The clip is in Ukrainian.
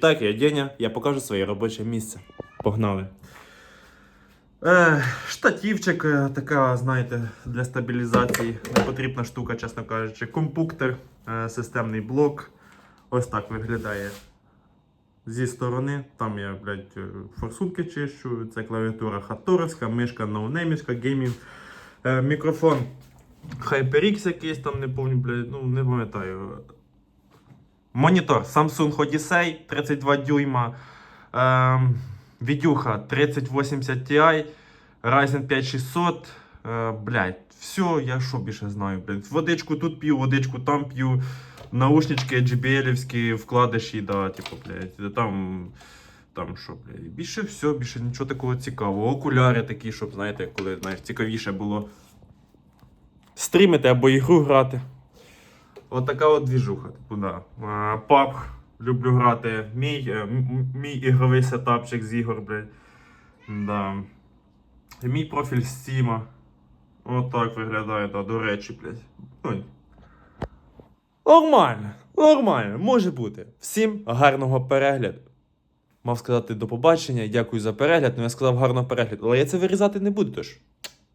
Так, я Деня, я покажу своє робоче місце. Погнали. Е, штативчик, е, така, знаєте, для стабілізації. Непотрібна штука, чесно кажучи. Компуктор, е, системний блок. Ось так виглядає. Зі сторони, там я, блядь, е, форсунки чищу, це клавіатура хаторовська, мишка ноунеймівська, геймів, е, мікрофон HyperX якийсь там, не пам'ятаю, блядь, ну не пам'ятаю. Монітор Samsung Odyssey 32 дюйма. Ем, відюха 3080 Ti, Ryzen 5600. Е, блядь, все, я що більше знаю, блядь. Водичку тут п'ю, водичку там п'ю. Наушнички JBL-івські, вкладиші, да, типу, блядь, там. Там що, блядь, більше все, більше нічого такого цікавого. Окуляри такі, щоб, знаєте, коли знаєш, цікавіше було стрімити або ігру грати. От така от двіжуха, типу, да. А, люблю грати. Мій, е, мій ігровий сетапчик з ігор, блядь. Да. Мій профіль Стіма. От так виглядає, да, до речі, блядь. Ой. Нормально, нормально, може бути. Всім гарного перегляду. Мав сказати до побачення, дякую за перегляд, але я сказав гарного перегляду. Але я це вирізати не буду, тож.